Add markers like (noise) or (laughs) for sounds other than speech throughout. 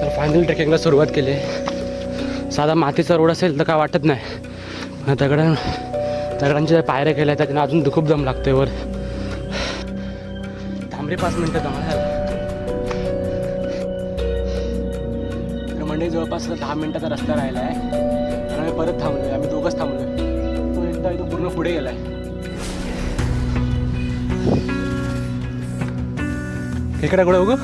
तर फायनल ट्रेकिंगला सुरुवात केली. साधा मातीचा रोड असेल तर काय वाटत नाही. दगड दगडांच्या ज्या पायऱ्या केल्या आहेत अजून खूप दम लागते वर. थांबरे पाच मिनटं जमा तर मंडई जवळपास दहा मिनटाचा रस्ता राहिला आहे. आणि आम्ही परत थांबलोय. आम्ही दोघंच थांबलोय. तो एकदा तो पूर्ण पुढे गेलाय. इकडे कुठे बघू?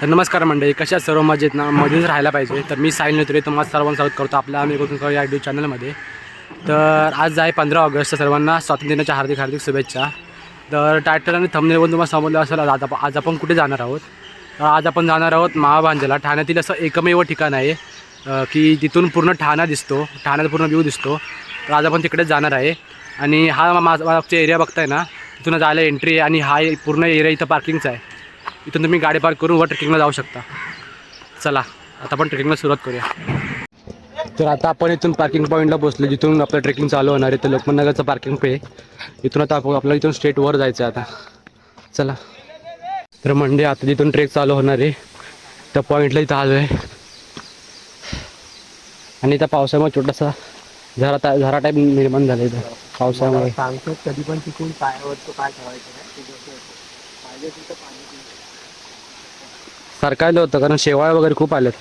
तर नमस्कार मंडळी कशा सर्व? मजेत ना? मजेत राहायला पाहिजे. तर मी साईल नेत्रे तुम्हाला सर्वांना स्वागत करतो आपल्या आम्ही करून या यूट्यूब चॅनलमध्ये तर आज आहे पंधरा ऑगस्ट सर्वांना स्वातंत्र्य दिनाच्या हार्दिक हार्दिक शुभेच्छा. तर टायटल आणि थंबनेलवरून तुम्हाला समजलं असेल आज आता आज आपण कुठे जाणार आहोत? तर आज आपण जाणार आहोत महाभांजला. ठाण्यातील असं एकमेव ठिकाण आहे की तिथून पूर्ण ठाणा दिसतो. ठाण्याचा पूर्ण व्यू दिसतो. तर आज आपण तिकडेच जाणार आहे. आणि हा माझा एरिया बघताय ना तिथून जायला एंट्री आहे आणि हा पूर्ण एरिया इथं पार्किंगचा आहे. इथून तुम्ही गाडी पार्क करून वर ट्रेकिंगला जाऊ शकता. चला आता आपण ट्रेकिंगला सुरुवात करूया. तर आता आपण इथून पार्किंग पॉईंटला पोहोचलो जिथून आपलं ट्रेकिंग चालू होणार आहे. तर लोकमानगरचं पार्किंग पे इथून आता आपण आपल्याला इथून स्टेट वर जायचं आहे आता. चला. तर मंडे आता जिथून ट्रेक चालू होणार आहे त्या पॉईंटला इथं आलो आहे. आणि त्या पावसामुळे छोटासा झरा ता झरा टाईप निर्माण झाला इथं. पावसामुळे. सांगतो कधी पण तिकून काय वरतो काय ठेवायचं नाही ते जसं येतं. पाहिजे तिथं पाणी पिऊ. सरकायला होतं कारण शेवाळ वगैरे खूप आलेत.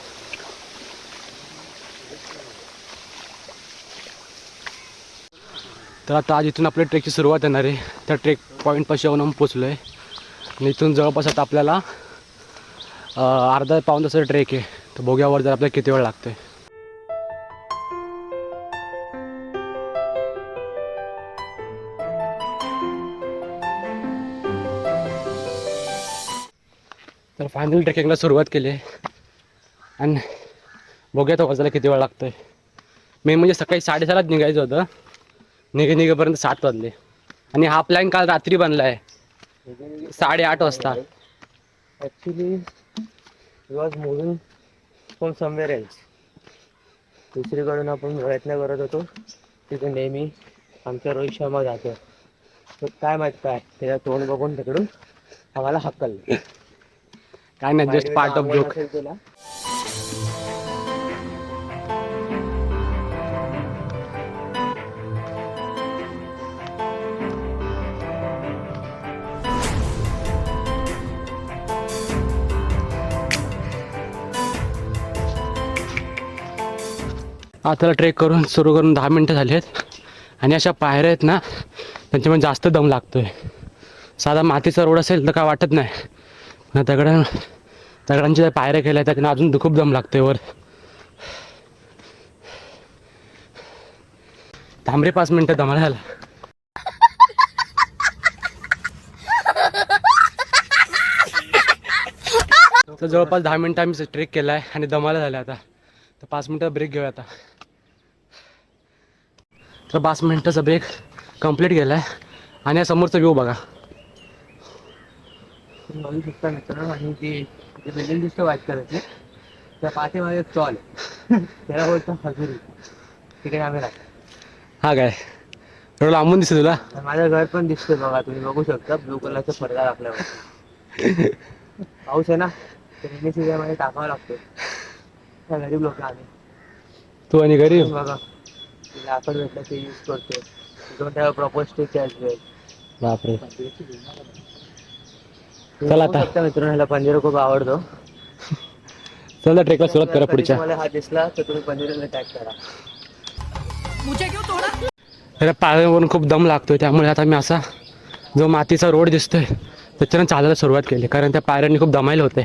तर आता आज इथून आपल्या ट्रेकची सुरुवात येणार आहे. त्या ट्रेक पॉईंटपाशी येऊन आम्ही पोचलो आहे आणि इथून जवळपास आता आपल्याला अर्धा पाऊन तासाचा ट्रेक आहे. तर भोग्यावर जर आपल्याला किती वेळ लागतो आहे फायनल ट्रेकिंगला सुरुवात केली. आहे आणि बघूया तो वाजायला किती वेळ लागतो आहे मी म्हणजे सकाळी साडेसहालाच निघायचं होतं. निघे निघेपर्यंत सात वाजले. आणि हा प्लॅन काल रात्री बनला आहे. साडेआठ वाजता. Actually was moving from somewhere else दुसरीकडून आपण प्रयत्न करत होतो तिथे नेहमी आमचा रोहित शर्मा जातो तर काय माहीत काय त्याला तोंड बघून तिकडून आम्हाला हक्कल काय नाही जस्ट पार्ट ऑफ जोक तुला आता ट्रेक करून सुरू करून दहा मिनटं झाली आहेत. आणि अशा पायऱ्या आहेत ना त्यांच्यामुळे जास्त दम लागतोय. साधा मातीचा रोड असेल तर काय वाटत नाही. ना दगडां दगडांच्या ज्या पायऱ्या केल्या आहेत त्याने अजून खूप दम लागते वर. थांबरे पाच मिनटं दमाला झाला तर जवळपास दहा मिनटं आम्ही ट्रेक केला आहे आणि दमाला झाल्या आता. तर पाच मिनटं ब्रेक घेऊया आता. तर पाच मिनटाचा ब्रेक कंप्लीट केला आहे आणि या समोरचा व्ह्यू बघा. तुम्ही बघू शकता मित्रांनो आणि ती जे बिल्डिंग दिसतं व्हाईट कलरची त्या पाठीमागे एक स्टॉल (laughs) त्याला बोलतो हजुरी. तिकडे आम्ही राहतो. हा काय? एवढं लांबून दिसतं तुला? आणि माझं घर पण दिसतंय बघा तुम्ही बघू शकता ब्लू कलरचा पडदा टाकल्यावर. (laughs) पाऊस आहे ना नेहमी सीझनमध्ये टाकावा लागतो त्या गरीब लोक आम्ही. तू आणि गरीब? बघा ते लाकड भेटलं ते यूज करतो डोंट हॅव प्रॉपर स्टेज बापरे. चला आता. मित्रांनो ह्याला पंजिरा खूप आवडतो. चला ट्रेकला सुरुवात करा पुढच्या. तुम्हाला हा दिसला तर तुम्ही पंजिराला टॅग करा. अरे पायावरून खूप दम लागतोय त्यामुळे आता मी असा जो मातीचा रोड दिसतोय त्याच्यानं चालायला सुरुवात केली कारण त्या पायऱ्यांनी खूप दमायला होते.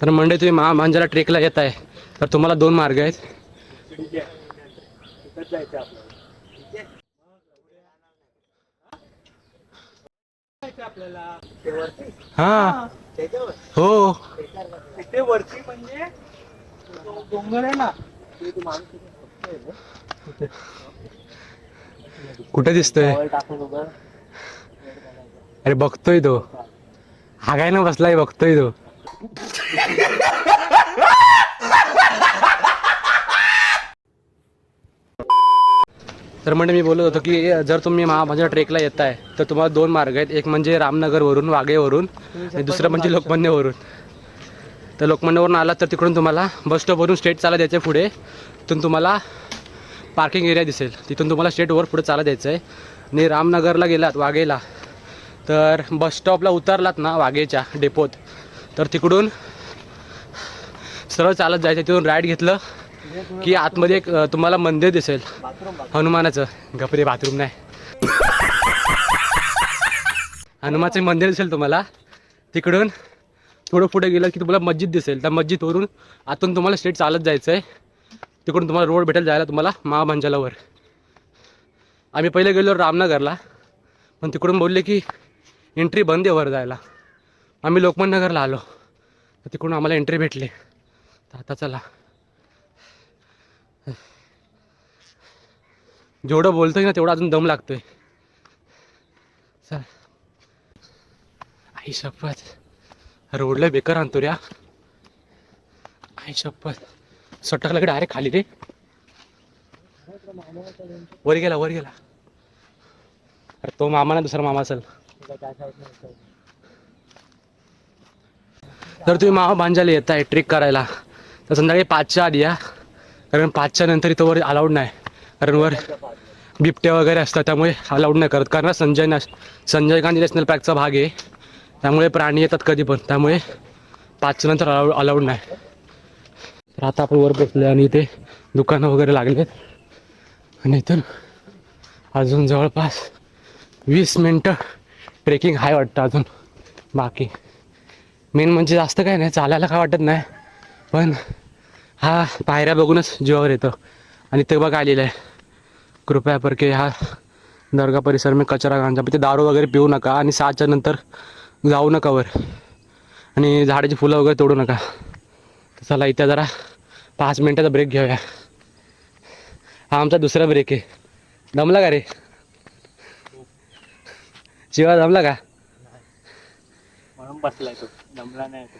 तर मंडे तुम्ही महा मांजरा ट्रेकला येत आहे तर तुम्हाला दोन मार्ग आहेत जायचं आपल्याला ते वरती हा. हो. तिथे वरती म्हणजे तो डोंगर आहे ना ना, कुठे दिसतोय? अरे बघतोय तो. हागायला बसलाय बघतोय तो. (laughs) तर म्हणजे मी बोलत होतो की जर तुम्ही महाभारत ट्रेकला येत आहे तर तुम्हाला दोन मार्ग आहेत. एक म्हणजे रामनगरवरून वाघेवरून आणि दुसरं म्हणजे लोकमान्यवरून. तर लोकमान्यवरून आलात तर तिकडून तुम्हाला बस स्टॉपवरून स्ट्रेट चालत यायचं आहे पुढे. तिथून तुम्हाला पार्किंग एरिया दिसेल. तिथून तुम्हाला स्ट्रेटवर पुढे चालत यायचं आहे आणि रामनगरला गेलात वाघेला तर बस स्टॉपला उतरलात ना वाघेच्या डेपोत तर तिकडून सरळ चालत जायचं तिथून राईट घेतलं. की आतमध्ये एक तुम्हाला मंदिर दिसेल. हनुमानाचं. गपरे बाथरूम नाही. हनुमानाचं मंदिर दिसेल तुम्हाला. तिकडून थोडं पुढे गेलं की तुम्हाला मस्जिद दिसेल. त्या मस्जिदवरून आतून तुम्हाला स्ट्रेट चालत जायचं आहे तिकडून तुम्हाला रोड भेटेल जायला तुम्हाला महामंजलावर आम्ही पहिले गेलो रामनगरला. पण तिकडून बोलले की एंट्री बंद आहे वर जायला. आम्ही लोकमान नगरला आलो तिकडून आम्हाला एंट्री भेटली. तर आता चला. जेवढं बोलतोय ना तेवढं अजून दम लागतोय. चल. आई शपथ. रोडला बेकार आणतो रे आई शपथ. सटकला की डायरेक्ट खाली रे. वर गेला वर गेला. अरे तो मामा ना दुसरा मामा असेल. जर तुम्ही मामा भांजाला येत आहे ट्रेक करायला. तर संध्याकाळी पाचच्या आधी या. कारण पाचच्या नंतर इथं वर अलाउड नाही. कारण वर बिबट्या वगैरे असतात त्यामुळे अलाउड नाही करत. कारण संजय नॅश संजय गांधी नॅशनल पार्कचा भाग आहे. त्यामुळे प्राणी येतात कधी पण. त्यामुळे पाचच्या नंतर अलाउड अलाउड नाही. तर आता आपण वर बसले आणि इथे दुकानं वगैरे लागलेत. आणि इथून अजून जवळपास वीस मिनटं ट्रेकिंग आहे वाटतं अजून. बाकी मेन म्हणजे जास्त काय नाही. चालायला काय वाटत नाही. पण हा पायऱ्या बघूनच जीवावर येतं. आणि ते बघा आलेलं आहे. कृपया परके हा दर्गा परिसर में कचरा गांजा ते दारू वगैरे पिऊ नका आणि सहाच्या नंतर जाऊ नका वर. आणि झाडाची फुलं वगैरे तोडू नका. तर चला इथे जरा पाच मिनटाचा ब्रेक घेऊया. हा आमचा दुसरा ब्रेक आहे. दमला का रे? शिवा दमला का? म्हणून बसलाय तो. दमला नाही तो.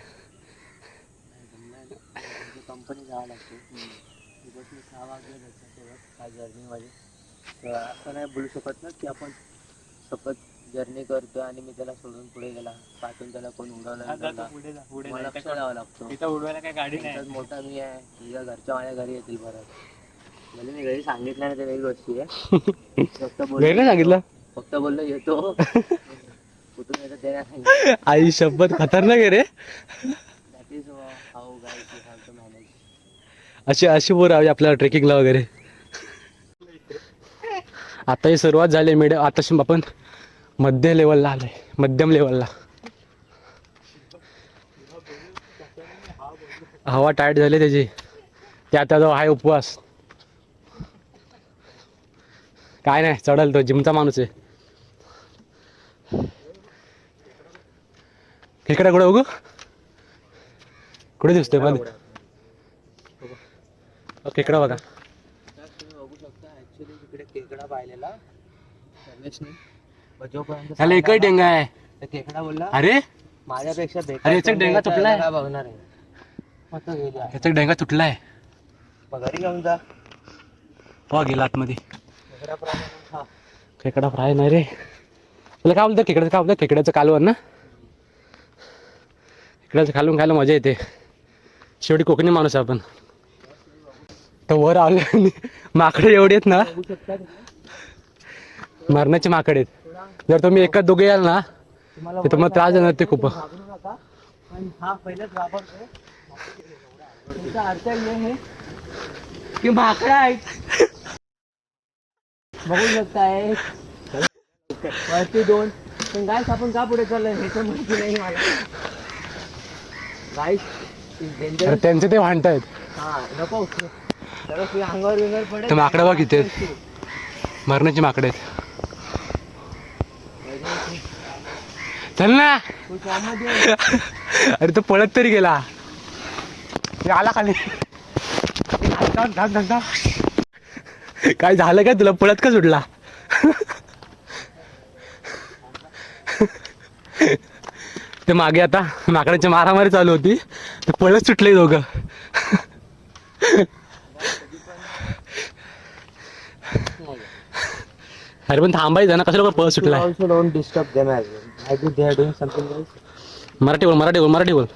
कंपनी जावं लागतो. सहा वाजले जर्नीमध्ये तर असं नाही बोलू शकत ना की आपण सतत जर्नी करतो आणि मी त्याला सोडून पुढे गेला. पाठून त्याला कोण उडवलं मला लक्ष द्यावं लागतो. इथं उडवायला काही गाडी नाही. मोठा मी आहे. तुझ्या घरच्या माझ्या घरी येतील परत. म्हणजे मी घरी सांगितलं नाही ते वेगळी गोष्टी आहे. फक्त वेळ बोललो नाही सांगितलं? फक्त बोललो येतो. कुठून येतो ते नाही सांगितलं. आई शपथ खतरनाक आहे रे. That is how guys you have to manage अशी अशी बोर हवी आपल्याला ट्रेकिंगला वगैरे. आता ही सुरुवात झाली मीडियम. आता आपण मध्य लेवलला आलोय. मध्यम लेवलला हवा टाईट झाली त्याची. त्या त्याचा आहे उपवास. काय नाही चढल तो जिमचा माणूस आहे. इकडे कुठे बघू कुठे दिसतोय पण इकडे बघा तुम्ही बघू शकता ऍक्च्युली तिकडे केकडा पाहिलेला. सर्वेशने मग जोपर्यंत त्याला एकच डेंगा आहे. तर बोलला अरे? माझ्यापेक्षा बेकार अरे, याचा कोणी डेंगा तुटलाय. बघणार आहे. मग तो गेला. याचा डेंगा तुटलाय. मग घरी घेऊन जा. हो गेला आतमध्ये. केकडा प्राणी खा. खेकडा फ्राय नाही रे. तुला काय बोलतं? खेकड्याचं काय बोलतं? खेकड्याचं कालवण ना? खेकड्याचं कालवून खायला मजा येते. शेवटी कोकणी माणूस आहे आपण. तर वर आलो आणि माकडे एवढे आहेत ना. बघू शकता मरणाचे माकडे आहेत. जर तुम्ही एकाच दोघे याल ना तुम्हाला ते तुम्हाला त्रास देणार ते खूप. की माकडा आहेत. बघू शकताय वरती दोन. पण गायस आपण का पुढे चाललोय हे तर माहिती नाही मला. तर त्यांचे ते भांडतायत हा नको. जरा तुझ्या अंगावर पडेल. ते माकडं बघ इथे. मरणाचे माकडे आहेत. चल ना. अरे तो पळत तरी गेला. आला खाली. काय झालं काय तुला? पळत का सुटला? ते मागे आता माकडाची मारामारी चालू होती. ते पळत सुटले दोघं. अरे पण थांबायचं ना कसं लोक पळ सुटलाय also don't disturb I do they are doing something else Marathi बोल मराठी बोल मराठी बोल.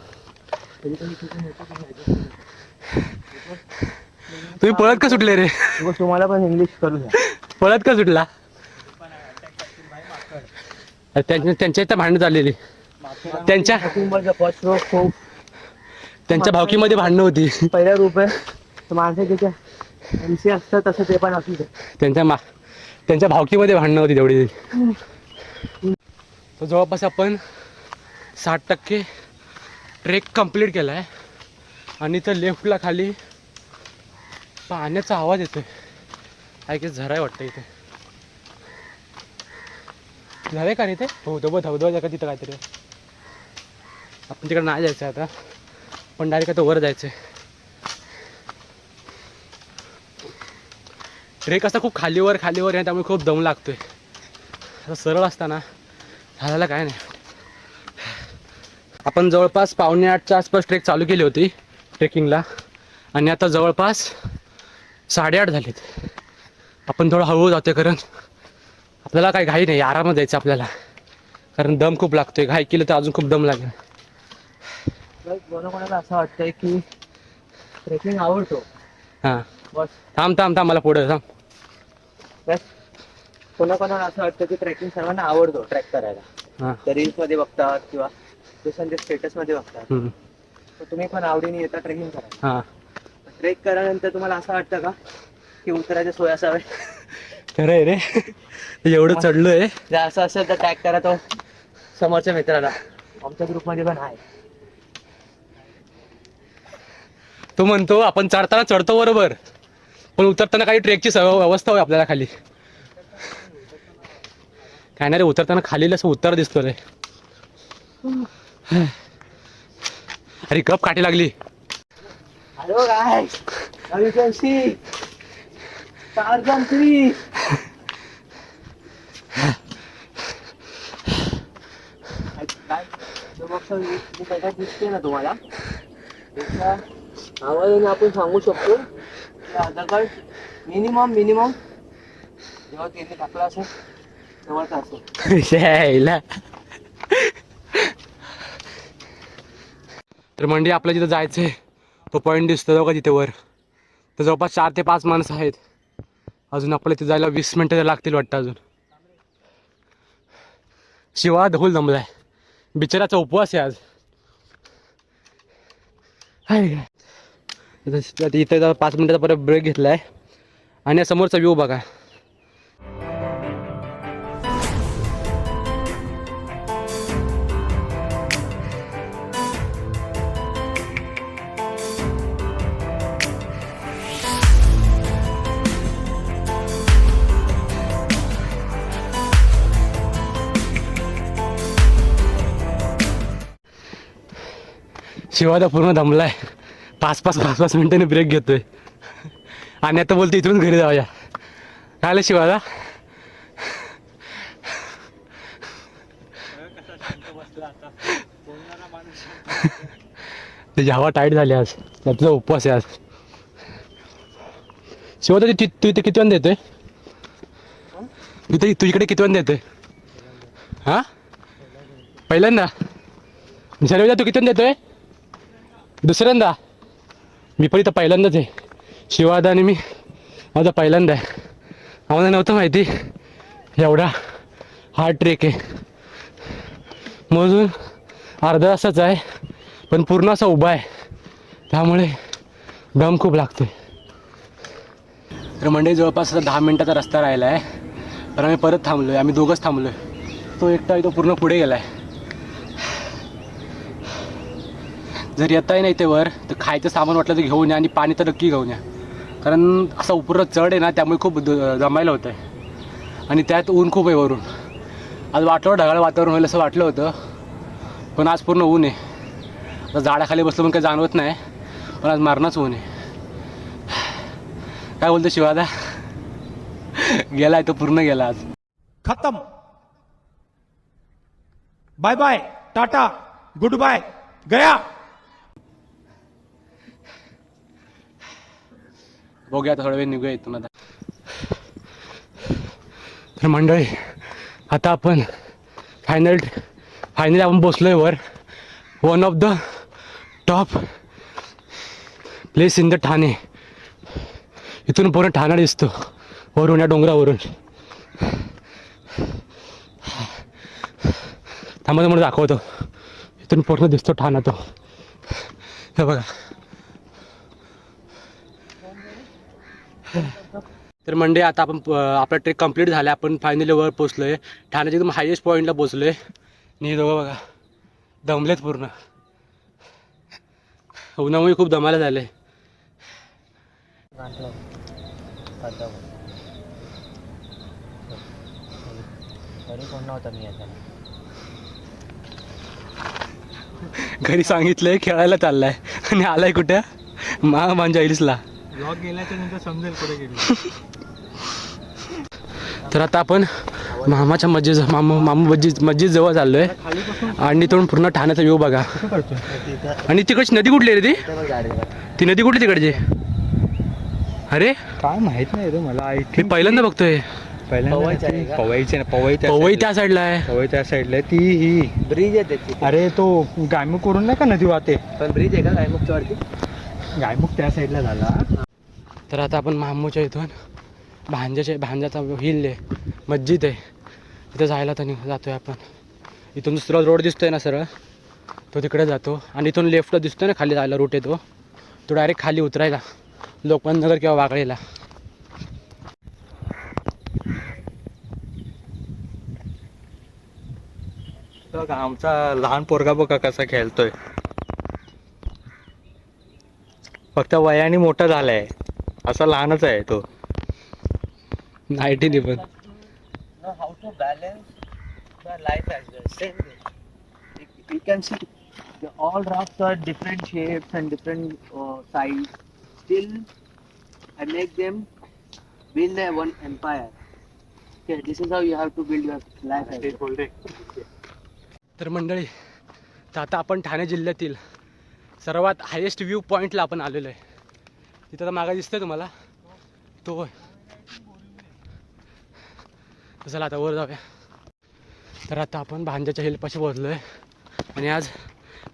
तुम्ही पळत का सुटले रे? मग तुम्हाला पण इंग्लिश करू द्या. पळत का सुटला? अरे त्यांच्या त्यांच्या इथं भांडणं झालेली त्यांच्या फर्स्ट रो खूप त्यांच्या भावकीमध्ये भांडणं होती. पहिल्या रूप आहे. तर माणसं त्याच्या एम सी असतं तसं ते पण असू दे. त्यांच्या मा त्यांच्या भावकीमध्ये भांडणं होती तेवढी. जवळपास आपण साठ टक्के ट्रेक कंप्लीट केला आहे आणि तर लेफ्टला खाली पाण्याचा आवाज येतोय. आहे की झराय वाटतं इथे. झालंय का रे ते हो धबो बघ धबधबा का तिथं काहीतरी आपण तिकडे नाही जायचं आता. पण डायरेक्ट आता वर जायचं ट्रेक असा खूप खालीवर खालीवर आहे त्यामुळे खूप दम लागतोय. असं सरळ असताना झालेला काय नाही. आपण जवळपास पावणे आठच्या आसपास ट्रेक चालू केली होती ट्रेकिंगला. आणि आता जवळपास साडेआठ झालेत. आपण थोडं हळूहळू जातोय कारण आपल्याला काही घाई नाही आरामात जायचं आपल्याला. कारण दम खूप लागतोय घाई केलं तर अजून खूप दम लागेल. असं वाटतंय की ट्रेकिंग आवडतो. हां. बस. थांब थांब थांब मला पुढं थांब. बस. कोणाकोणाला असं वाटतं की ट्रेकिंग सर्वांना आवडतो ट्रॅक करायला. तर रील्समध्ये बघतात किंवा दुसऱ्यांच्या स्टेटसमध्ये बघतात. तर तुम्ही पण आवडीने येता ट्रेकिंग करायला. हां. ट्रेक केल्यानंतर तुम्हाला असं वाटतं का की उतरायचे सोय असावे? खरं आहे रे. एवढं चढलोय. जर असं असेल तर टॅग करा तो समोरच्या मित्राला. आमच्या ग्रुपमध्ये पण आहे. तो म्हणतो आपण चढताना चढतो बरोबर. पण उतरताना काही ट्रेकची अवस्था होय आपल्याला खाली. काय नाही रे उतरताना खाली असं उत्तर दिसतो रे. अरे कप काठी लागली. हॅलो काय दिसते ना तुम्हाला आवाजाने आपण सांगू शकतो आधार कार्ड मिनिमम मिनिमम जेव्हा तिने टाकला असेल (laughs) यायला. तर मंडी आपलं जिथं जायचंय तो पॉईंट दिसतो का तिथे वर. तर जवळपास चार ते पाच माणसं आहेत. अजून आपल्या तिथे जायला वीस मिनटं तर लागतील वाटतं अजून. शिवा धोल जमलाय बिचाराचा उपवास आहे आज. हाय. इथं पाच मिनिटाचा परत ब्रेक घेतलाय. आणि समोरचा व्ह्यू बघा. शिवादा पूर्ण दमलाय. पाच पाच पाच पाच मिनिटांनी ब्रेक घेतोय. आणि आता बोलतो इथून घरी जाऊया. काय आलं शिवादा त्याची हवा टाईट झाली आज. तुझा उपवास आहे आज. शिवादा तू तू इथे किती वाजता येतोय इथे तुझीकडे किती वाजता येतोय हा? पहिल्यांदा? सर्वजा तू किती वाजता येतोय दुसऱ्यांदा मी पण इथं पहिल्यांदाच आहे. शिवादा आणि मी. माझा पहिल्यांदा आहे. आम्हाला नव्हतं माहिती एवढा हार्ड ट्रेक आहे. मोजून अर्धा तासाच आहे पण पूर्ण असा उभा आहे. त्यामुळे दम खूप लागतोय. तर मंडई जवळपास आता दहा मिनटाचा रस्ता राहिला आहे तर आम्ही परत थांबलो आहे आम्ही दोघंच थांबलो आहे तो एकटा तो पूर्ण पुढे गेला आहे जर येताही नाही ते वर तर खायचं सामान वाटलं तर घेऊन या आणि पाणी तर नक्की घेऊन या. कारण असा उपरा चढ आहे ना त्यामुळे खूप द- जमायला होतं आहे आणि त्यात ऊन खूप आहे वरून. आज वाटलं ढगाळ वातावरण होईल असं वाटलं होतं पण आज पूर्ण ऊन आहे. आता झाडाखाली बसलं पण काही जाणवत नाही पण आज मारणंच ऊन आहे. काय बोलतो शिवादा? गेला आहे तो पूर्ण गेला आज. खतम. Bye bye Tata goodbye गया. बघूया आता थोडा वेळ निघूया इथून आता तर मंडळी आता आपण फायनल फायनली आपण बसलो आहे वर one of the top place in the Thane इथून पूर्ण ठाणा दिसतो वरून या डोंगरावरून थांबा म्हणून दाखवतो इथून पूर्ण दिसतो ठाणा तो हे बघा तर मंडे आता आपण आपला ट्रेक कंप्लीट झाला आपण फायनली वर पोचलो आहे ठाण्याच्या एकदम हायेस्ट पॉईंटला पोचलो आहे आणि दोघं बघा. दमलेत पूर्ण. उन्हामुळे खूप दमायला झाले घरी सांगितलंय खेळायला चाललाय. आणि आलाय कुठे? मा माझ्या आईसला ब्लॉग गेल्याच्यानंतर समजेल कुठे गेली. (laughs) तर आता आपण मामाच्या मस्जिद मामा मामा मस्जिद मस्जिद जवळ चाललोय. आणि इथून पूर्ण ठाण्याचा व्ह्यू बघा. आणि तिकडची नदी कुठली रे ती. ती नदी कुठली तिकडची? अरे? काय माहीत नाही रे मला. मी पहिल्यांदा बघतोय? पवईचे ना पवई त्या पवई साईडला आहे. पवई त्या साईडला आहे. ती ही ब्रिज आहे त्याची. अरे तो गायमुख करून नाही का नदी वाहते? पण ब्रिज आहे का गायमुखच्या वरती? गायमुख त्या साईडला झाला. तर आता आपण मामूच्या इथून भांज्याच्या भांज्याचा हिल आहे. मस्जिद आहे. तिथं जायला तर निघ जातोय आपण. इथून दुसरा रोड दिसतोय ना सरळ? तो तिकडे जातो. आणि इथून लेफ्टला दिसतोय ना खाली जायला रूट येतो तो. डायरेक्ट खाली उतरायला. लोकमान्य नगर किंवा वाकळीला बघ आमचा लहान पोरगा बघा कसा खेळतोय फक्त वयाने मोठा झालाय असा लहानच आहे तो नाईटीने पण No, फक्त वयाने मोठा झालाय. असा लहानच आहे तो. नाईटी पण. How to balance all raft are different shapes and different size still I make them build a one empire okay this is how you have to build your life तर मंडळी तर आता आपण ठाणे जिल्ह्यातील सर्वात हायेस्ट व्ह्यू पॉईंटला आपण आलेलो आहे. तिथं तर मागा दिसतोय तुम्हाला. तो चला आता वर जाऊया. तर आता आपण भांज्याच्या हिलपाशी पोहोचलो आहे आणि आज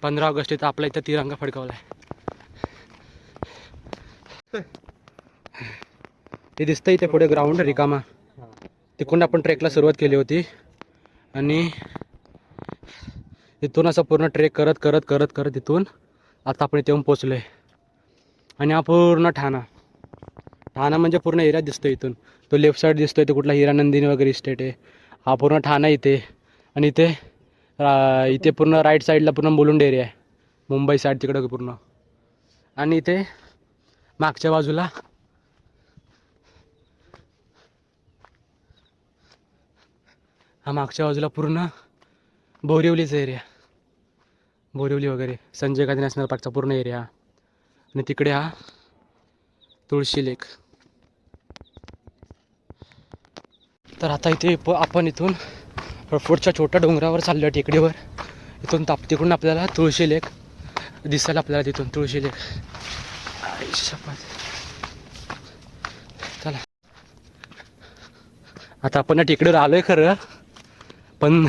पंधरा ऑगस्ट इथं आपला इथं तिरंगा फडकावला आहे ते दिसतं इथे पुढे ग्राउंड रिकामा. तिकडून आपण ट्रेकला सुरुवात केली होती. आणि इथून असं पूर्ण ट्रेक करत करत करत करत इथून आता आपण इथे येऊन पोचलो आहे आणि हा पूर्ण ठाणा. ठाणा म्हणजे पूर्ण एरिया दिसतो इथून. तो लेफ्ट साईड दिसतोय तो कुठला हिरानंदिनी वगैरे इस्टेट आहे. हा पूर्ण ठाणा इथे. आणि इथे रा- इथे पूर्ण राईट साईडला पूर्ण मुलुंड एरिया आहे. मुंबई साईड तिकडं पूर्ण. आणि इथे मागच्या बाजूला हा मागच्या बाजूला पूर्ण बोरिवलीचा एरिया बोरिवली वगैरे. संजय गांधी नॅशनल पार्कचा पूर्ण एरिया आणि तिकडे हा तुळशी लेक. तर आता इथे प आपण इथून पुढच्या छोट्या डोंगरावर चाललो आहे टेकडीवर. इथून ताप तिकडून आपल्याला तुळशी लेक दिसेल आपल्याला तिथून तुळशी लेक. चला. आता आपण या टेकडीवर आलो आहे खरं पण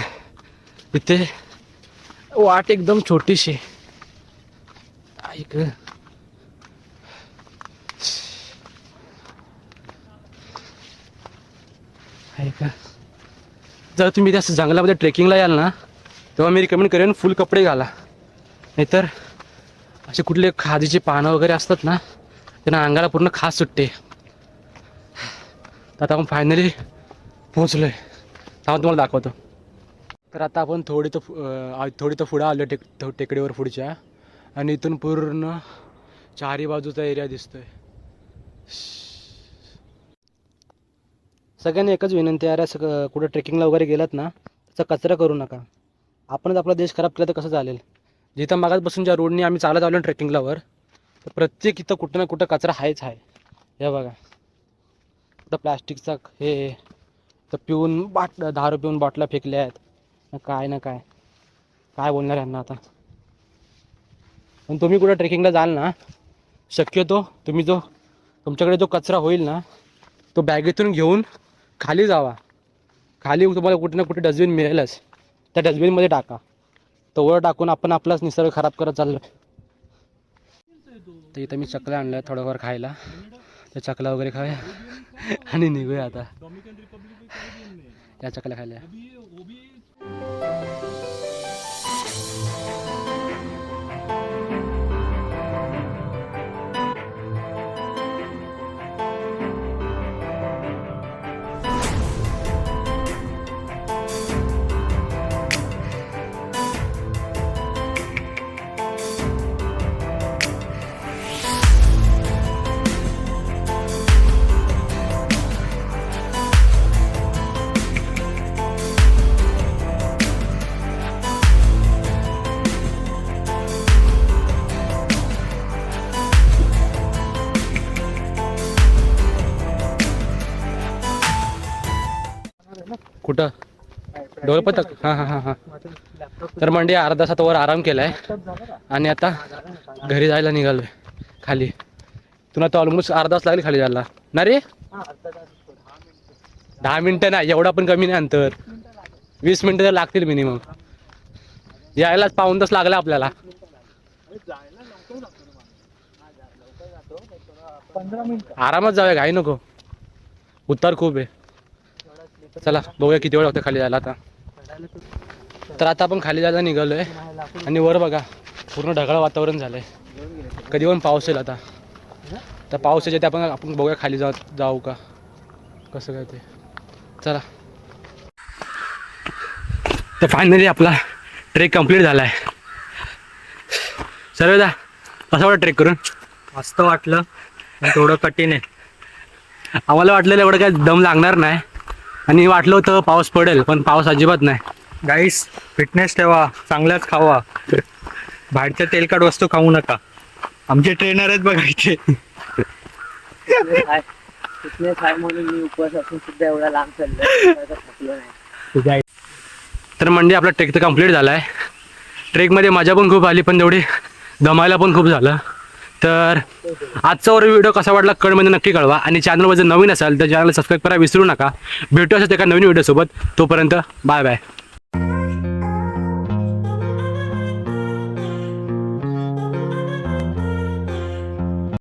इथे वाट एकदम छोटीशी. आहे. ऐक. ऐक. जर तुम्ही त्या जंगलामध्ये ट्रेकिंगला याल ना तेव्हा मी रिकमेंड करेन फुल कपडे घाला. नाहीतर असे कुठले खादीचे पानं वगैरे असतात ना त्यांना अंगाला पूर्ण खास सुटते. तर आता आपण फायनली पोहोचलो आहे तेव्हा तुम्हाला दाखवतो. तर आता आपण थोडी तर फु- थोडी तर पुढं आलो टेक टेकडीवर पुढच्या. आणि इथून पूर्ण चारी बाजूचा एरिया दिसतोय. सगळ्यांनी एकच विनंती आहे सग कुठं ट्रेकिंगला वगैरे गेलात ना त्याचा कचरा करू नका. आपणच आपला देश खराब केला तर कसं चालेल? जिथं मागासपासून बसून ज्या रोडने आम्ही चालत आलो ट्रेकिंगला वर तर प्रत्येक इथं कुठं ना कुठं कचरा आहेच आहे हे बघा. कुठं प्लॅस्टिकचा हे तर पिऊन बाट दारू पिऊन बॉटला फेकल्या आहेत काय ना काय. काय बोलणार यांना आता. पण तुम्ही कुठं ट्रेकिंगला जाल ना शक्यतो तुम्ही जो तुमच्याकडे जो कचरा होईल ना तो बॅगेतून घेऊन खाली जावा. खाली तुम्हाला कुठे ना कुठे डस्टबिन मिळेलच. त्या डस्टबिनमध्ये टाका. तोवर टाकून आपण आपलाच निसर्ग खराब करत चाललो. तर इथं मी चकल्या आणल्या थोडंफार खायला. त्या चकला वगैरे खाऊया. आणि निघूया आता. या चकल्या खायला. कुठं डोळे पथक. हां हां हां हां. तर म्हणजे अर्धा तासात वर आराम केलाय. आणि आता घरी जायला निघालोय खाली. तुला तो ऑलमोस्ट अर्धा तास लागेल खाली जायला. ना रे? दहा मिनटं नाही एवढा पण कमी नाही अंतर. वीस मिनटं तर लागतील मिनिमम यायलाच पाऊन तास लागला आपल्याला. आरामात जाऊया घाई नको. उत्तर खूप आहे. चला बघूया किती वेळ लागतो खाली जायला आता. तर आता आपण खाली जायला निघालोय. आणि वर बघा पूर्ण ढगाळ वातावरण झालंय. कधी पण पाऊस येईल आता. तर पाऊस याच्या ते आपण आपण बघूया खाली जाऊ जाऊ का? कसं काय ते. चला. तर फायनली आपला ट्रेक कंप्लीट झाला आहे सर्वदा कसं वाटतं ट्रेक करून? मस्त वाटलं. थोडं कठीण आहे. आम्हाला वाटलेलं एवढं काय दम लागणार नाही. आणि वाटलं होतं पाऊस पडेल पण पाऊस अजिबात नाही. गाईस फिटनेस ठेवा चांगल्याच खावा. बाहेरच्या तेलकट वस्तू खाऊ नका. आमचे ट्रेनर आहेत बघायचे फिटनेस आहे म्हणून मी उपवास असून सुद्धा एवढा लांब चाललोय थकलो नाही तर म्हणजे आपला ट्रेक तर कंप्लीट झाला आहे ट्रेकमध्ये मजा पण खूप आली पण तेवढी दमायला पण खूप झालं. तर आजचा वर व्हिडिओ कसा वाटला कळमध्ये नक्की कळवा. आणि चॅनलवर जर नवीन असाल तर चॅनल सबस्क्राईब करा विसरू नका. भेटू असं एका नवीन व्हिडिओसोबत तोपर्यंत बाय बाय